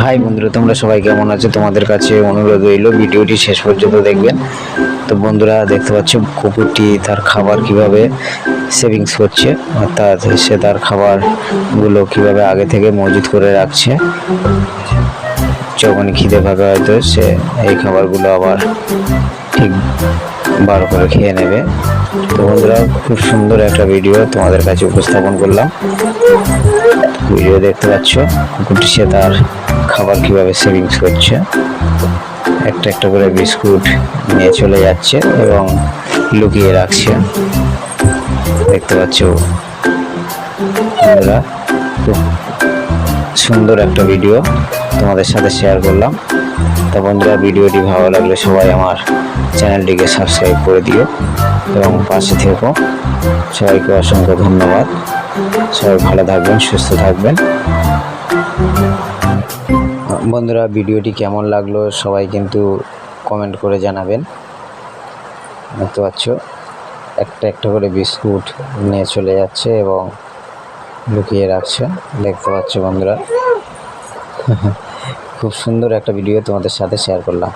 High বন্ধুরা, তোমরা সবাই কেমন আছো? তোমাদের কাছে অনুরোধ রইল, ভিডিওটি শেষ পর্যন্ত দেখবেন। তো বন্ধুরা, দেখতে পাচ্ছ, কুকুরটি তার খাবার কীভাবে সেভিংস করছে, অর্থাৎ সে তার খাবারগুলো কীভাবে আগে থেকে মজুত করে রাখছে। যখন খিদে পাবে হয়তো সে এই খাবারগুলো আবার ঠিক বার করে খেয়ে নেবে। তো বন্ধুরা, খুব সুন্দর একটা ভিডিও তোমাদের কাছে উপস্থাপন করলাম। ভিডিও দেখতে পাচ্ছ, কুকুরটি সে তার খাবার কীভাবে সেভিংস করছে। একটা একটা করে বিস্কুট নিয়ে চলে যাচ্ছে এবং লুকিয়ে রাখছে। দেখতে পাচ্ছ? বন্ধুরা সুন্দর একটা ভিডিও তোমাদের সাথে শেয়ার করলাম। তো বন্ধুরা ভিডিওটি ভালো লাগলে সবাই আমার চ্যানেলটিকে সাবস্ক্রাইব করে দিও এবং পাশে থেকো। সবাইকে অসংখ্য ধন্যবাদ। সবাই ভালো থাকবেন, সুস্থ থাকবেন। বন্ধুরা ভিডিওটি কেমন লাগল সবাই কিন্তু কমেন্ট করে জানাবেন। দেখতে পাচ্ছ, একটা একটা করে বিস্কুট নিয়ে চলে যাচ্ছে এবং লুকিয়ে রাখছে। দেখতে পাচ্ছ বন্ধুরা। খুব সুন্দর একটা ভিডিও তোমাদের সাথে শেয়ার করলাম।